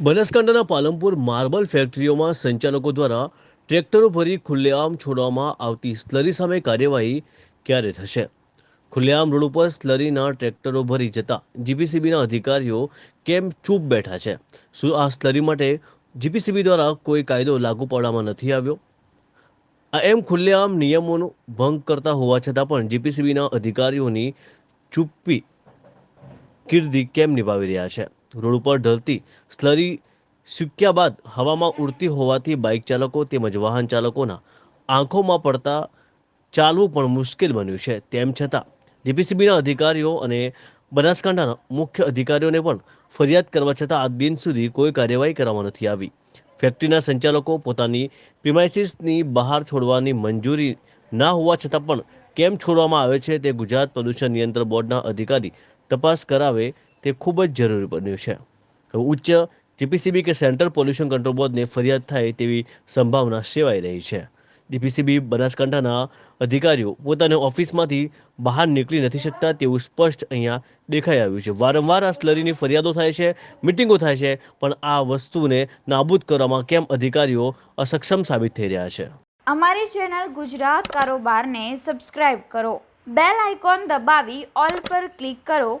બનાસકાંઠાના પાલનપુર માર્બલ ફેક્ટરીઓમાં સંચાલકો દ્વારા ટ્રેક્ટરો ભરી ખુલ્લેઆમ છોડવામાં આવતી સ્લરી સામે કાર્યવાહી ક્યારે થશે? ખુલ્લેઆમ રોડ ઉપર સ્લરીના ટ્રેક્ટરો ભરી જતા જીપીસીબીના અધિકારીઓ કેમ ચૂપ બેઠા છે? શું આ સ્લરી માટે જીપીસીબી દ્વારા કોઈ કાયદો લાગુ પાડવામાં નથી આવ્યો? આ એમ ખુલ્લેઆમ નિયમોનો ભંગ કરતા હોવા છતાં પણ જીપીસીબીના અધિકારીઓની ચૂપ્પી કિર્દી કેમ નિભાવી રહ્યા છે? રોડ ઉપર ઢળતી સ્લરી સૂક્યા બાદ હવામાં ઉડતી હોવાથી બાઇક ચાલકો તેમજ વાહન ચાલકોના આંખોમાં પડતા ચાલવું પણ મુશ્કેલ બન્યું છે. તેમ છતાં, જીપીસીબીના અધિકારીઓ અને બનાસકાંઠાના મુખ્ય અધિકારીઓને પણ ફરિયાદ કરવા છતાં આ દિન સુધી કોઈ કાર્યવાહી કરવામાં નથી આવી. ફેક્ટરીના સંચાલકો પોતાની પ્રિમાઇસીસની બહાર છોડવાની મંજૂરી ના હોવા છતાં પણ કેમ છોડવામાં આવે છે તે ગુજરાત પ્રદૂષણ નિયંત્રણ બોર્ડના અધિકારી તપાસ કરાવે તે ખૂબ જ જરૂરી બન્યું છે. ઉચ્ચ જીપીસીબી કે સેન્ટ્રલ પોલ્યુશન કંટ્રોલ બોર્ડને ફરિયાદ થાય તેવી સંભાવના સેવાઈ રહી છે. જીપીસીબી બનાસકાંઠાના અધિકારીઓ પોતાની ઓફિસમાંથી બહાર નીકળી નથી શકતા તેવું સ્પષ્ટ અહીંયા દેખાઈ આવ્યું છે. વારંવાર આ સ્લરીની ફરિયાદો થાય છે, મિટિંગો થાય છે, પણ આ વસ્તુને નાબૂદ કરવામાં કેમ અધિકારીઓ અસક્ષમ સાબિત થઈ રહ્યા છે? અમારી ચેનલ ગુજરાત કારોબારને સબસ્ક્રાઇબ કરો. બેલ આઇકોન દબાવી ઓલ પર ક્લિક કરો.